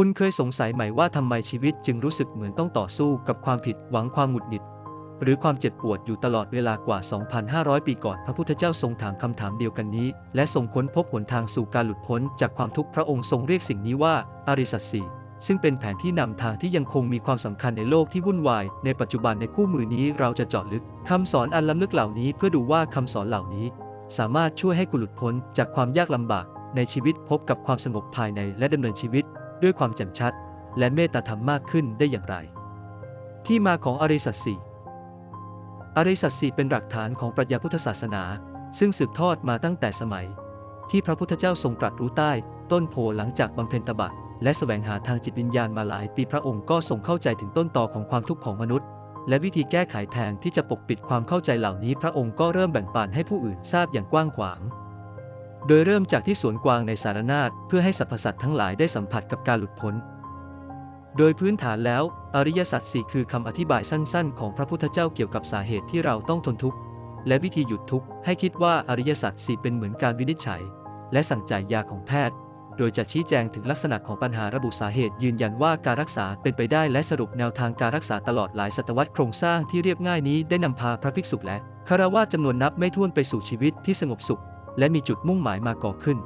คุณเคยสงสัยไหมว่าทำไมชีวิตจึงรู้สึกเหมือนต้องต่อสู้กับความผิดหวังความหงุดหงิด หรือความเจ็บปวดอยู่ตลอดเวลากว่า 2,500 ปีก่อนพระพุทธเจ้าทรงถามคำถามเดียวกันนี้ และทรงค้นพบหนทางสู่การหลุดพ้นจากความทุกข์พระองค์ทรงเรียกสิ่งนี้ว่าอริสัตสีซึ่งเป็นแผนที่นำทางที่ยังคงมีความสำคัญในโลกที่วุ่นวาย ในปัจจุบันในคู่มือนี้เราจะเจาะลึกคำสอนอันล้ำลึกเหล่านี้เพื่อดูว่าคำสอนเหล่านี้ สามารถช่วยให้คุณหลุดพ้นจากความยากลำบาก ในชีวิตพบกับความสงบภายในและดำเนินชีวิต ด้วยความแจ่มชัด และเมตตาธรรมมากขึ้นได้อย่างไร ที่มาของอริสัตสีอริสัตสีเป็นหลักฐานของปรัชญาพุทธศาสนา ซึ่งสืบทอดมาตั้งแต่สมัย ที่พระพุทธเจ้าทรงตรัสรู้ใต้ ต้นโพหลังจากบำเพ็ญตบะและแสวงหาทางจิตวิญญาณมาหลายปีพระองค์ก็ทรงเข้าใจถึงต้นตอของความทุกข์ของมนุษย์ และวิธีแก้ไขแทนที่จะปกปิดความเข้าใจเหล่านี้ พระองค์ก็เริ่มแบ่งปันให้ผู้อื่นทราบอย่างกว้างขวาง โดยเริ่มจากที่สวนกวางในสารนาฏเพื่อให้สรรพสัตว์ทั้งหลายได้สัมผัสกับการหลุดพ้น โดยพื้นฐานแล้ว อริยสัจสี่คือคำอธิบายสั้น ๆ ของพระพุทธเจ้าเกี่ยวกับสาเหตุที่เราต้องทนทุกข์และวิธีหยุดทุกข์ให้คิดว่าอริยสัจสี่เป็นเหมือนการวินิจฉัย และสั่งจ่ายยาของแพทย์ โดยจะชี้แจงถึงลักษณะของปัญหาระบุสาเหตุยืนยันว่าการรักษาเป็นไปได้และสรุปแนวทางการรักษาตลอดหลายศตวรรษโครงสร้างที่เรียบง่ายนี้ได้นำพาพระภิกษุและคารวะจำนวนนับไม่ถ้วนไปสู่ชีวิตที่สงบสุข และมีจุดมุ่งหมายมาก่อขึ้น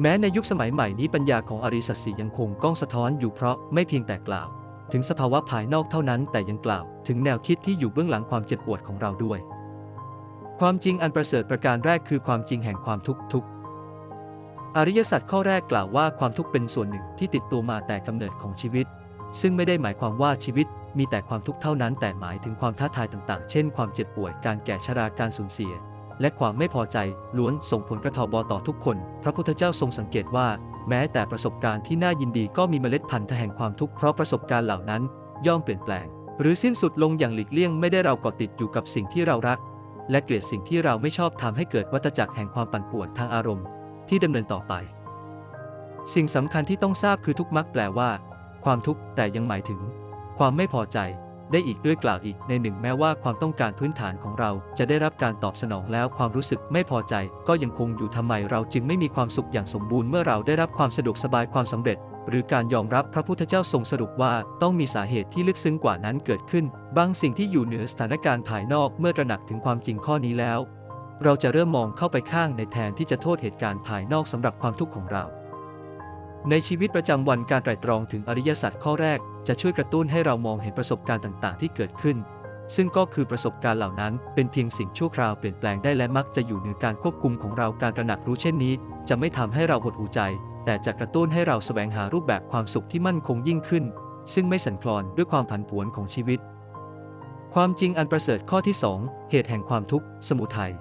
แม้ในยุคสมัยใหม่นี้ปัญญาของอริสัตสียังคงก้องสะท้อนอยู่เพราะไม่เพียงแต่กล่าว ถึงสภาวะภายนอกเท่านั้นแต่ยังกล่าว ถึงแนวคิดที่อยู่เบื้องหลังความเจ็บปวดของเราด้วย ความจริงอันประเสริฐประการแรกคือความจริงแห่งความทุกข์ทุกอริยสัจข้อแรกกล่าวว่าความทุกข์เป็นส่วนหนึ่งที่ติดตัวมาแต่กำเนิดของชีวิต ซึ่งไม่ได้หมายความว่าชีวิตมีแต่ความทุกข์เท่านั้นแต่หมายถึงความท้าทายต่างๆ เช่น ความเจ็บป่วย การแก่ชรา การสูญเสีย และความไม่พอใจล้วนส่งผลกระทบต่อทุกคน พระพุทธเจ้าทรงสังเกตว่า แม้แต่ประสบการณ์ที่น่ายินดีก็มีเมล็ดพันธุ์แห่งความทุกข์เพราะประสบการณ์เหล่านั้น ย่อมเปลี่ยนแปลง หรือสิ้นสุดลงอย่างหลีกเลี่ยงไม่ได้เรากาะติดอยู่กับสิ่งที่เรารัก และเกลียดสิ่งที่เราไม่ชอบทำให้เกิดวัฏจักรแห่งความปั่นป่วนทางอารมณ์ ที่ดำเนินต่อไป สิ่งสำคัญที่ต้องทราบคือทุกมักแปลว่า ความทุกข์แต่ยังหมายถึง ความไม่พอใจ ได้อีกด้วยกล่าวอีกในหนึ่งแม้ว่าความต้องการพื้นฐานของเราจะได้รับการตอบสนองแล้วความรู้สึกไม่พอใจ ก็ยังคงอยู่ทำไมเราจึงไม่มีความสุขอย่างสมบูรณ์เมื่อเราได้รับความสะดวกสบายความสำเร็จ หรือการยอมรับพระพุทธเจ้าทรงสรุปว่าต้องมีสาเหตุที่ลึกซึ้งกว่านั้นเกิดขึ้น บางสิ่งที่อยู่เหนือสถานการณ์ภายนอกเมื่อตระหนักถึงความจริงข้อนี้แล้ว เราจะเริ่มมองเข้าไปข้างในแทนที่จะโทษเหตุการณ์ภายนอกสำหรับความทุกข์ของเรา ในชีวิตประจำวันการไตร่ตรองถึงอริยสัจข้อแรกจะช่วยกระตุ้นให้เรามองเห็นประสบการณ์ต่างๆ ที่เกิดขึ้น ซึ่งก็คือประสบการณ์เหล่านั้น เป็นเพียงสิ่งชั่วคราวเปลี่ยนแปลงได้และมักจะอยู่เหนือการควบคุมของเราการตระหนักรู้เช่นนี้ จะไม่ทำให้เราหดหูใจ แต่จะกระตุ้นให้เราแสวงหารูปแบบความสุขที่มั่นคงยิ่งขึ้น ซึ่งไม่สั่นคลอนด้วยความผันผวนของชีวิต ความจริงอันประเสริฐข้อที่ 2 เหตุแห่งความทุกข์ สมุทัย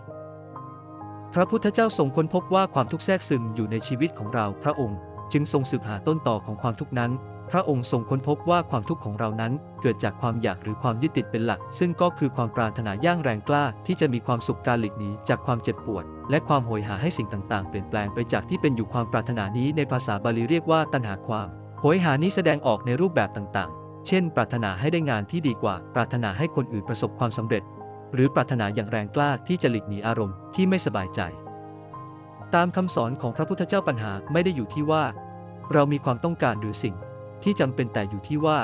พระพุทธเจ้าทรงค้นพบว่าความทุกข์แทรกซึมอยู่ในชีวิตของเราพระองค์ จึงทรงสืบหาต้นต่อของความทุกข์นั้น พระองค์ทรงค้นพบว่าความทุกข์ของเรานั้น เกิดจากความอยากหรือความยึดติดเป็นหลัก ซึ่งก็คือความปรารถนาย่างแรงกล้า ที่จะมีความสุขการหลีกหนีจากความเจ็บปวด และความโหยหาให้สิ่งต่างๆ เปลี่ยนแปลงไปจากที่เป็นอยู่ความปรารถนานี้ในภาษาบาลีเรียกว่าตัณหาความโหยหานี้แสดงออกในรูปแบบต่างๆ เช่น ปรารถนาให้ได้งานที่ดีกว่า ปรารถนาให้คนอื่นประสบความสำเร็จ หรือปรารถนาอย่างแรงกล้าที่จะหลีกหนีอารมณ์ที่ไม่สบายใจ ตามคำสอนของพระพุทธเจ้าปัญหาไม่ได้อยู่ที่ว่า เรามีความต้องการหรือสิ่งที่จำเป็นแต่อยู่ที่ว่า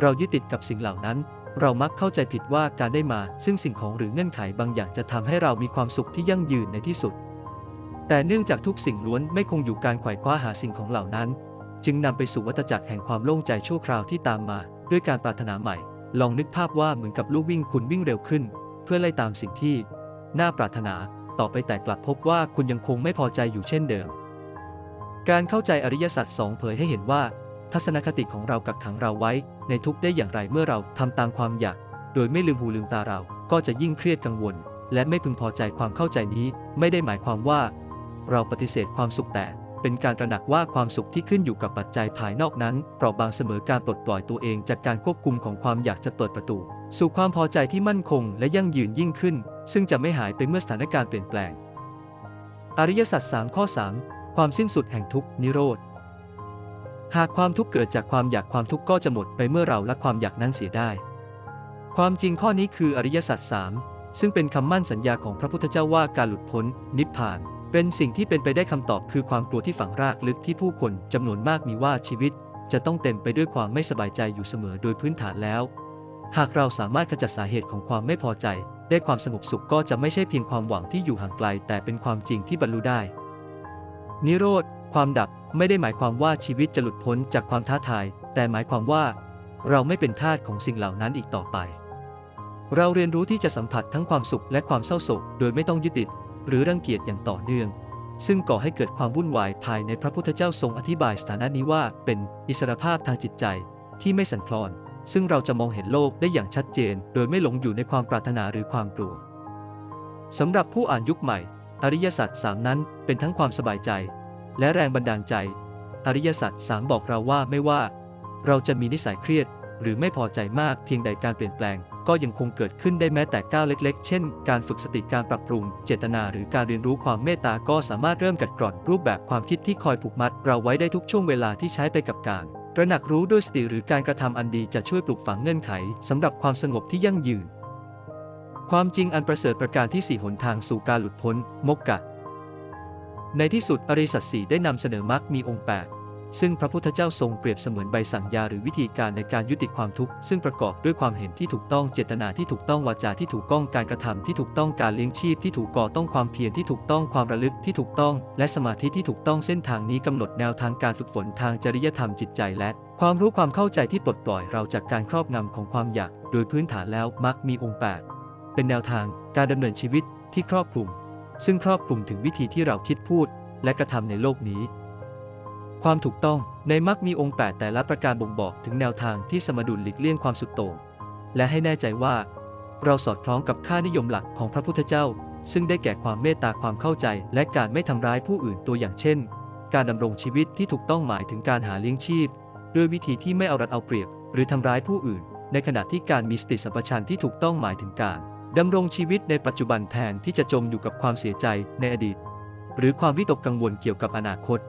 เรายึดติดกับสิ่งเหล่านั้น เรามักเข้าใจผิดว่าการได้มา ซึ่งสิ่งของหรือเงื่อนไขบางอย่างจะทำให้เรามีความสุขที่ยั่งยืนในที่สุด แต่เนื่องจากทุกสิ่งล้วนไม่คงอยู่การไขว่คว้าหาสิ่งของเหล่านั้น จึงนำไปสู่วัฏจักรแห่งความโล่งใจชั่วคราวที่ตามมา ด้วยการปรารถนาใหม่ ลองนึกภาพว่าเหมือนกับลูกวิ่งคุณวิ่งเร็วขึ้น เพื่อไล่ตามสิ่งที่ น่าปรารถนา ต่อไปแต่กลับพบว่าคุณยังคงไม่พอใจอยู่เช่นเดิม การเข้าใจอริยสัจสองเผยให้เห็นว่า ทัศนคติของเรากักขังเราไว้ ในทุกได้อย่างไรเมื่อเราทำตามความอยาก โดยไม่ลืมหูลืมตาเรา ก็จะยิ่งเครียดกังวล และไม่พึงพอใจความเข้าใจนี้ ไม่ได้หมายความว่า เราปฏิเสธความสุขแต่เป็นการตระหนักว่าความสุขที่ขึ้นอยู่กับปัจจัยภายนอกนั้นเปราะบางเสมอการปลดปล่อยตัวเองจากการควบคุมของความอยากจะเปิดประตู สู่ความพอใจที่มั่นคงและยั่งยืนยิ่งขึ้น ซึ่งจะไม่หายไปเมื่อสถานการณ์เปลี่ยนแปลง อริยสัจ3ข้อ 3 ความสิ้นสุดแห่งทุกนิโรธ หากความทุกข์เกิดจากความอยากความทุกข์ก็จะหมดไปเมื่อเราละความอยากนั้นเสียได้ ความจริงข้อนี้คืออริยสัจ3ซึ่งเป็นคำมั่นสัญญาของพระพุทธเจ้าว่าการหลุดพ้น นิพพาน เป็นสิ่งที่เป็นไปได้คำตอบคือความกลัวที่ฝังรากลึกที่ผู้คนจำนวนมากมีว่าชีวิต จะต้องเต็มไปด้วยความไม่สบายใจอยู่เสมอโดยพื้นฐานแล้ว หากเราสามารถขจัดสาเหตุของความไม่พอใจ ได้ความสงบสุขก็จะไม่ใช่เพียงความหวังที่อยู่ห่างไกล แต่เป็นความจริงที่บรรลุได้ นิโรธ ความดับไม่ได้หมายความว่าชีวิตจะหลุดพ้นจากความท้าทาย แต่หมายความว่า เราไม่เป็นทาสของสิ่งเหล่านั้นอีกต่อไป เราเรียนรู้ที่จะสัมผัสทั้งความสุขและความเศร้าโศกโดยไม่ต้องยึดติด หรือรังเกียจอย่างต่อเนื่อง ซึ่งก่อให้เกิดความวุ่นวายภายในพระพุทธเจ้าทรงอธิบายสถานะนี้ว่า เป็นอิสรภาพทางจิตใจที่ไม่สั่นคลอน ซึ่งเราจะมองเห็นโลกได้อย่างชัดเจน โดยไม่หลงอยู่ในความปรารถนาหรือความกลัวสำหรับผู้อ่านยุคใหม่ อริยสัจสามนั้นเป็นทั้งความสบายใจ และแรงบันดาลใจ อริยสัจสามบอกเราว่าไม่ว่า เราจะมีนิสัยเครียด หรือไม่พอใจมากเพียงใดการเปลี่ยนแปลง ก็ยังคงเกิดขึ้นได้แม้แต่ก้าวเล็กๆ เช่น การฝึกสติการปรับปรุง เจตนาหรือการเรียนรู้ความเมตตาก็สามารถเริ่มกัดกร่อนรูปแบบความคิดที่คอยผูกมัด เราไว้ได้ทุกช่วงเวลาที่ใช้ไปกับการ ตระหนักรู้ด้วยสติหรือการกระทำอันดีจะช่วยปลุกฝังเงื่อนไขสำหรับความสงบที่ยั่งยืน ความจริงอันประเสริฐประการที่สี่หนทางสู่การหลุดพ้น มกกะ ในที่สุดอริสัตสี่ได้นำเสนอมรรคมีองค์ 8 ซึ่งพระพุทธเจ้าทรงเปรียบเสมือนใบสั่งยาหรือวิธีการในการยุติความทุกข์ซึ่งประกอบด้วยความเห็นที่ถูกต้องเจตนาที่ถูกต้องวาจาที่ถูกต้องการกระทำที่ถูกต้องการเลี้ยงชีพที่ถูกก่อต้องความเพียรที่ถูกต้องความระลึกที่ถูกต้อง และสมาธิที่ถูกต้องเส้นทางนี้กำหนดแนวทางการฝึกฝนทางจริยธรรมจิตใจและ ความรู้ความเข้าใจที่ปลดปล่อยเราจากการครอบงำของความอยาก โดยพื้นฐานแล้วมักมีองค์แปดเป็นแนวทางการดำเนินชีวิตที่ครอบคลุม ซึ่งครอบคลุมถึงวิธีที่เราคิดพูด และกระทำในโลกนี้ ความถูกต้องในมักมีองค์ 8 แต่ละประการบ่งบอกถึงแนวทางที่สมดุลหลีกเลี่ยงความสุดโต่งและให้แน่ใจว่า เราสอดคล้องกับค่านิยมหลักของพระพุทธเจ้า ซึ่งได้แก่ความเมตตาความเข้าใจ และการไม่ทำร้ายผู้อื่นตัวอย่างเช่น การดำรงชีวิตที่ถูกต้องหมายถึงการหาเลี้ยงชีพ ด้วยวิธีที่ไม่เอารัดเอาเปรียบ หรือทำร้ายผู้อื่น ในขณะที่การมีสติสัมปชัญญะที่ถูกต้องหมายถึงการดำรงชีวิตในปัจจุบันแทนที่จะจมอยู่กับความเสียใจในอดีต หรือความวิตกกังวลเกี่ยวกับอนาคต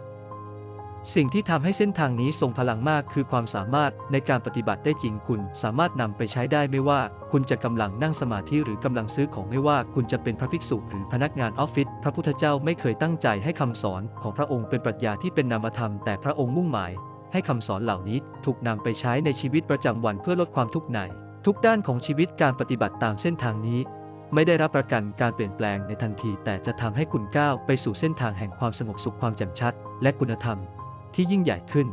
สิ่งที่ทำให้เส้นทางนี้ทรงพลังมากคือความสามารถในการปฏิบัติได้จริงคุณ สามารถนำไปใช้ได้ไม่ว่า คุณจะกำลังนั่งสมาธิหรือกำลังซื้อของไม่ว่า คุณจะเป็นพระภิกษุหรือพนักงานออฟฟิศพระพุทธเจ้าไม่เคยตั้งใจให้คำสอนของพระองค์เป็นปรัชญาที่เป็นนามธรรมแต่พระองค์มุ่งหมาย ให้คำสอนเหล่านี้ถูกนำไปใช้ในชีวิตประจำวันเพื่อลดความทุกข์ในทุกด้านของชีวิตการปฏิบัติตามเส้นทางนี้ ไม่ได้รับประกันการเปลี่ยนแปลงในทันที แต่จะทำให้คุณก้าวไปสู่เส้นทางแห่งความสงบสุขความแจ่มชัด และคุณธรรม ที่ยิ่งใหญ่ขึ้น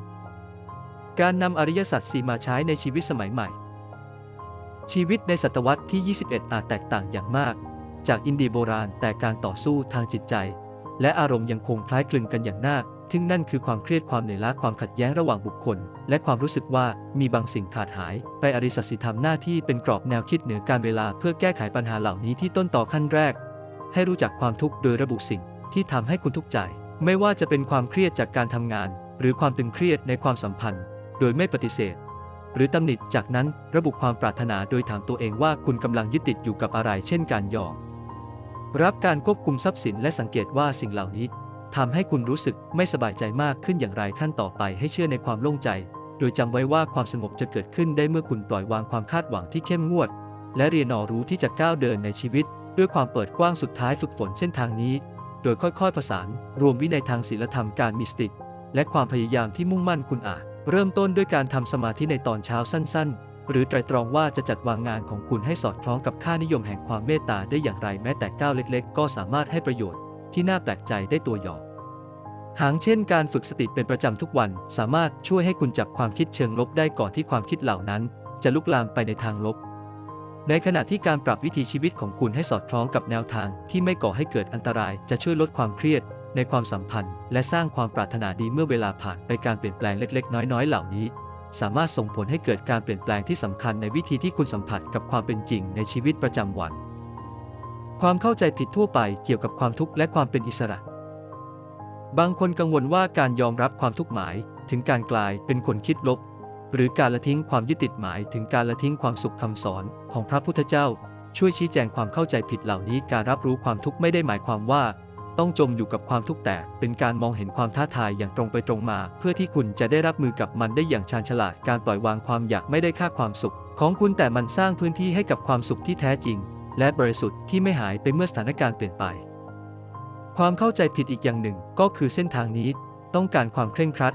การนำอริยสัจสีมาใช้ในชีวิตสมัยใหม่ ชีวิตในศตวรรษที่ 21 อาจแตกต่างอย่างมาก จากอินเดียโบราณแต่การต่อสู้ทางจิตใจ และอารมณ์ยังคงคล้ายคลึงกันอย่างน่าทึ่งนั่นคือความเครียดความเหนื่อยล้าความขัดแย้งระหว่างบุคคล และความรู้สึกว่ามีบางสิ่งขาดหาย ไปอริสัตสิทำหน้าที่เป็นกรอบแนวคิดเหนือการเวลาเพื่อแก้ไขปัญหาเหล่านี้ที่ต้นต่อขั้นแรก ให้รู้จักความทุกข์โดยระบุสิ่งที่ทำให้คุณทุกข์ใจ ไม่ว่าจะเป็นความเครียดจากการทำงาน หรือความตึงเครียดในความสัมพันธ์ โดยไม่ปฏิเสธ หรือตำหนิจากนั้นระบุความปรารถนาโดยถามตัวเองว่าคุณกำลังยึดติดอยู่กับอะไร เช่นการยอมรับการควบคุมทรัพย์สินและสังเกตว่าสิ่งเหล่านี้ทำให้คุณรู้สึกไม่สบายใจมากขึ้นอย่างไรขั้นต่อไปให้เชื่อในความโล่งใจ โดยจำไว้ว่าความสงบจะเกิดขึ้นได้เมื่อคุณปล่อยวางความคาดหวังที่เข้มงวด และเรียนรู้ที่จะก้าวเดินในชีวิต ด้วยความเปิดกว้างสุดท้ายฝึกฝนเส้นทางนี้ โดยค่อยๆผสาน รวมวินัยทางศีลธรรมการมีสติ และความพยายามที่มุ่งมั่นคุณอาจ เริ่มต้นด้วยการทำสมาธิในตอนเช้าสั้น ๆ หรือไตรตรองว่าจะจัดวางงานของคุณให้สอดคล้องกับค่านิยมแห่งความเมตตาได้อย่างไรแม้แต่ก้าวเล็ก ๆ ก็สามารถให้ประโยชน์ที่น่าแปลกใจได้ตัวอย่างหางเช่นการฝึกสติเป็นประจำทุกวัน สามารถช่วยให้คุณจับความคิดเชิงลบได้ก่อนที่ความคิดเหล่านั้น จะลุกลามไปในทางลบ ในขณะที่การปรับวิถีชีวิตของคุณให้สอดคล้องกับแนวทางที่ไม่ก่อให้เกิดอันตรายจะช่วยลดความเครียด ในความสัมพันธ์ และสร้างความปรารถนาดีเมื่อเวลาผ่านไปการเปลี่ยนแปลงเล็ก ๆ น้อย ๆ เหล่านี้ สามารถส่งผลให้เกิดการเปลี่ยนแปลงที่สำคัญในวิธีที่คุณสัมผัสกับความเป็นจริงในชีวิตประจำวัน ความเข้าใจผิดทั่วไปเกี่ยวกับความทุกข์และความเป็นอิสระ บางคนกังวลว่าการยอมรับความทุกข์หมาย ถึงการกลายเป็นคนคิดลบ หรือการละทิ้งความยึดติดหมายถึงการละทิ้งความสุขคำสอนของพระพุทธเจ้า ช่วยชี้แจงความเข้าใจผิดเหล่านี้การรับรู้ความทุกข์ไม่ได้หมายความว่า ต้องจมอยู่กับความทุกข์แต่ เป็นการมองเห็นความท้าทายอย่างตรงไปตรงมา เพื่อที่คุณจะได้รับมือกับมันได้อย่างชาญฉลาดการปล่อยวางความอยากไม่ได้ค่าความสุข ของคุณแต่มันสร้างพื้นที่ให้กับความสุขที่แท้จริง และบริสุทธิ์ที่ไม่หายไปเมื่อสถานการณ์เปลี่ยนไป ความเข้าใจผิดอีกอย่างหนึ่งก็คือเส้นทางนี้ ต้องการความเคร่งครัด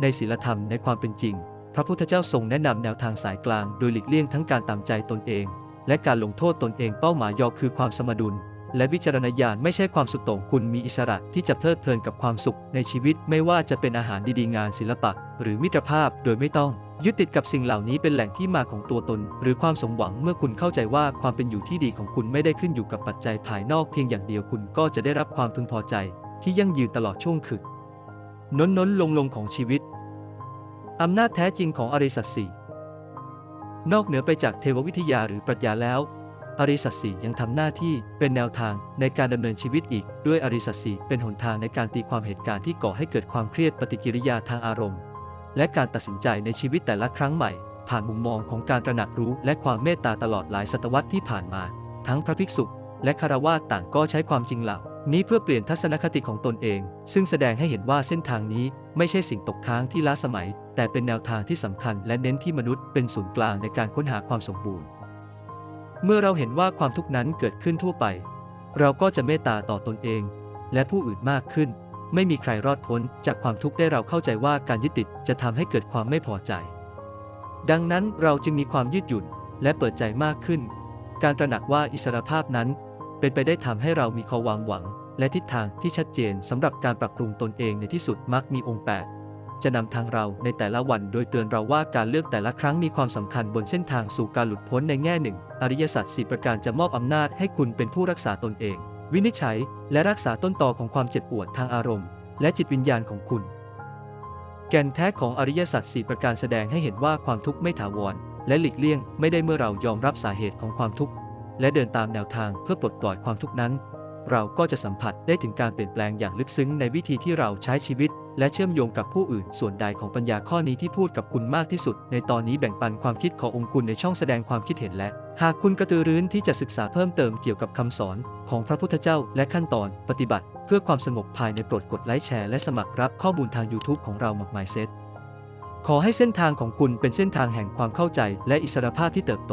ในศีลธรรมในความเป็นจริง พระพุทธเจ้าทรงแนะนำแนวทางสายกลาง โดยหลีกเลี่ยงทั้งการตามใจตนเอง และการลงโทษตนเองเป้าหมายยอคือความสมดุล และวิจารณญาณไม่ใช่ความสุดโต่งคุณมีอิสระที่จะเพลิดเพลินกับความสุขในชีวิตไม่ว่าจะเป็นอาหารดีๆงานศิลปะ หรือมิตรภาพโดยไม่ต้อง ยึดติดกับสิ่งเหล่านี้เป็นแหล่งที่มาของตัวตน หรือความสมหวังเมื่อคุณเข้าใจว่าความเป็นอยู่ที่ดีของคุณไม่ได้ขึ้นอยู่กับปัจจัยภายนอกเพียงอย่างเดียวคุณก็จะได้รับความพึงพอใจ ที่ยั่งยืนตลอดช่วงคืนน้นน้นลงลงของชีวิตอำนาจแท้จริงของอริสัจสี่นอกเหนือไปจากเทววิทยาหรือปรัชญาแล้ว อริสัจสี่ยังทำหน้าที่เป็นแนวทางในการดำเนินชีวิตอีก ด้วยอริสัจสี่เป็นหนทางในการตีความเหตุการณ์ที่ก่อให้เกิดความเครียดปฏิกิริยาทางอารมณ์ และการตัดสินใจในชีวิตแต่ละครั้งใหม่ ผ่านมุมมองของการตระหนักรู้และความเมตตาตลอดหลายศตวรรษที่ผ่านมา ทั้งพระภิกษุและคารวาสต่างก็ใช้ความจริงเหล่านี้เพื่อเปลี่ยนทัศนคติของตนเอง ซึ่งแสดงให้เห็นว่าเส้นทางนี้ไม่ใช่สิ่งตกค้างที่ล้าสมัย แต่เป็นแนวทางที่สำคัญและเน้นที่มนุษย์เป็นศูนย์กลางในการค้นหาความสมบูรณ์ เมื่อเราเห็นว่าความทุกข์นั้นเกิดขึ้นทั่วไป เราก็จะเมตตาต่อตนเอง และผู้อื่นมากขึ้น ไม่มีใครรอดพ้นจากความทุกข์ได้เราเข้าใจว่าการยึดติดจะทำให้เกิดความไม่พอใจ ดังนั้นเราจึงมีความยืดหยุ่นและเปิดใจมากขึ้น การตระหนักว่าอิสรภาพนั้น เป็นไปได้ทำให้เรามีความวางหวัง และทิศทางที่ชัดเจนสำหรับการปรับปรุงตนเองในที่สุดมักมีองค์แปด จะนำทางเราในแต่ละวันโดยเตือนเราว่าการเลือกแต่ละครั้งมีความสำคัญบนเส้นทางสู่การหลุดพ้นในแง่หนึ่ง อริยสัจสี่ประการจะมอบอำนาจให้คุณเป็นผู้รักษาตนเอง วินิจฉัย และรักษาต้นตอของความเจ็บปวดทางอารมณ์ และจิตวิญญาณของคุณ แก่นแท้ของอริยสัจสี่ประการแสดงให้เห็นว่าความทุกข์ไม่ถาวร และหลีกเลี่ยงไม่ได้เมื่อเรายอมรับสาเหตุของความทุกข์ และเดินตามแนวทางเพื่อปลดปล่อยความทุกข์นั้น เราก็จะสัมผัสได้ถึงการเปลี่ยนแปลงอย่างลึกซึ้งในวิธีที่เราใช้ชีวิต และเชื่อมโยงกับผู้อื่น ส่วนใดของปัญญาข้อนี้ที่พูดกับคุณมากที่สุด ในตอนนี้แบ่งปันความคิดขององค์คุณในช่องแสดงความคิดเห็นและ หากคุณกระตือรือร้นที่จะศึกษาเพิ่มเติมเกี่ยวกับคำสอนของพระพุทธเจ้าและขั้นตอนปฏิบัติ เพื่อความสงบภายในโปรดกดไลค์แชร์และสมัครรับข้อมูลทาง YouTube ของเราหมกไมเซ็ตขอให้เส้นทางของคุณเป็นเส้นทางแห่งความเข้าใจและอิสรภาพที่เติบโต